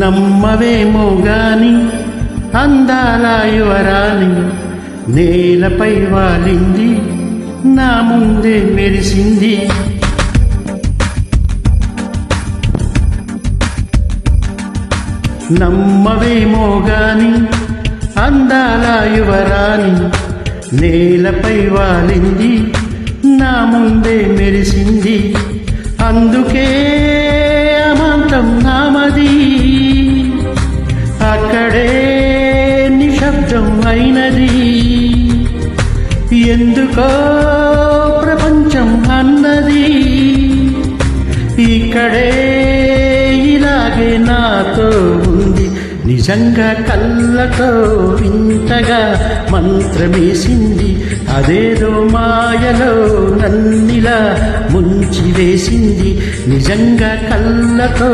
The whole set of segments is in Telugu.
నమ్మవేమో గాని అందాల యువరాణి నేలపై వాలింది నా ముందే మెరిసింది. నమ్మవేమో గాని అందాల యువరాణి నేలపై వాలింది నా ముందే మెరిసింది. అందుకే ఎందుకో ప్రపంచం అన్నది? ఇక్కడే ఇలాగే నాతో ఉంది. నిజంగా కళ్ళతో వింతగా మంత్రమేసింది. అదేదో మాయలో నన్నిలా ముంచి వేసింది నిజంగా కళ్ళతో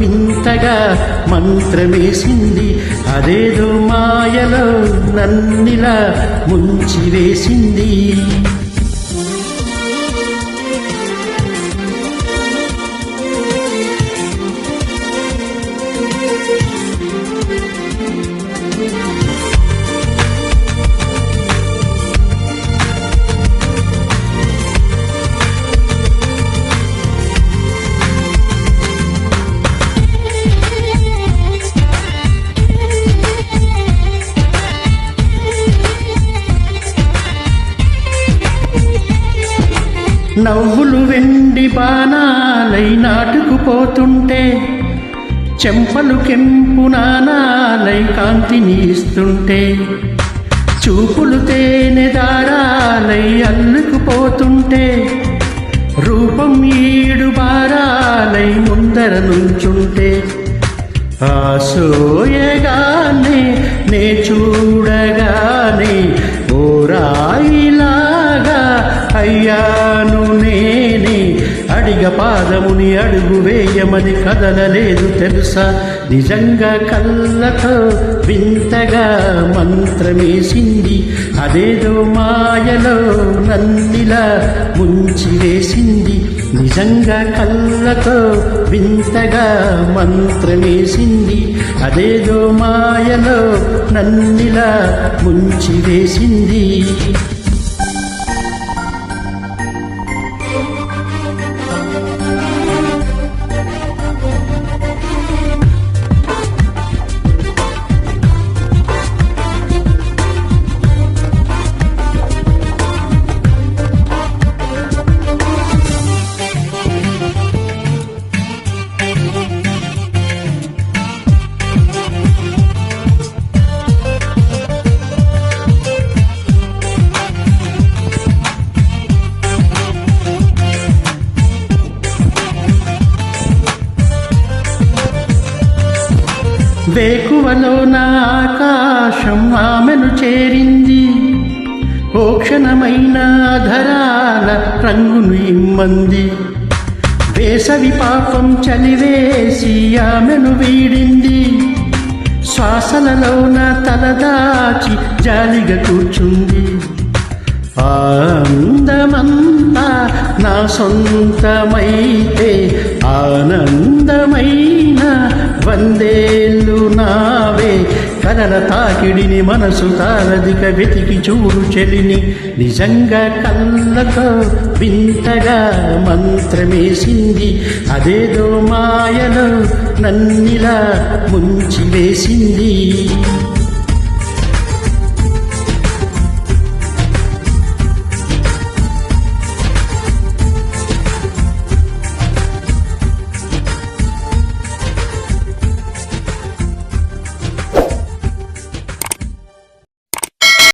వింతగా మంత్రమేసింది. అదేదో మాయలో నన్నిలా ముంచి నవ్వులు వెండి బాణాలై నాటుకుపోతుంటే చెంపలు కెంపు నానాలై కాంతిని ఇస్తుంటే చూపులు తేనె దారాలై అల్లుకుపోతుంటే రూపం ఈడు బారాలై ముందర నుంచుంటే ఆసోయగానే నే చూడగానే ఓ రాయిలాగా పాదముని అడుగు వేయమని కదలలేదు తెలుసా? నిజంగా కళ్ళతో వింతగా మంత్రమేసింది. అదేదో మాయలో నన్నిలా ముంచి వేసింది నిజంగా కళ్ళతో వింతగా మంత్రమేసింది. అదేదో మాయలో నన్నిలా ముంచి వేకువలో నా ఆకాశం ఆమెను చేరింది. ఓ క్షణమైన ధరాల రంగును ఇమ్మంది. వేసవి పాపం చలివేసి ఆమెను వీడింది. శ్వాసలలోన తలదాచి జాలిగా కూర్చుంది. ఆనందమంతా నా సొంతమైతే ఆనందమైన వందేళ్ళు నావే కలల తాకిడిని మనసు తారదిక వెతికి చూడు చెలిని. నిజంగా కళ్ళతో వింతగా మంత్రమేసింది. అదేదో మాయలో నన్నిలా ముంచి వేసింది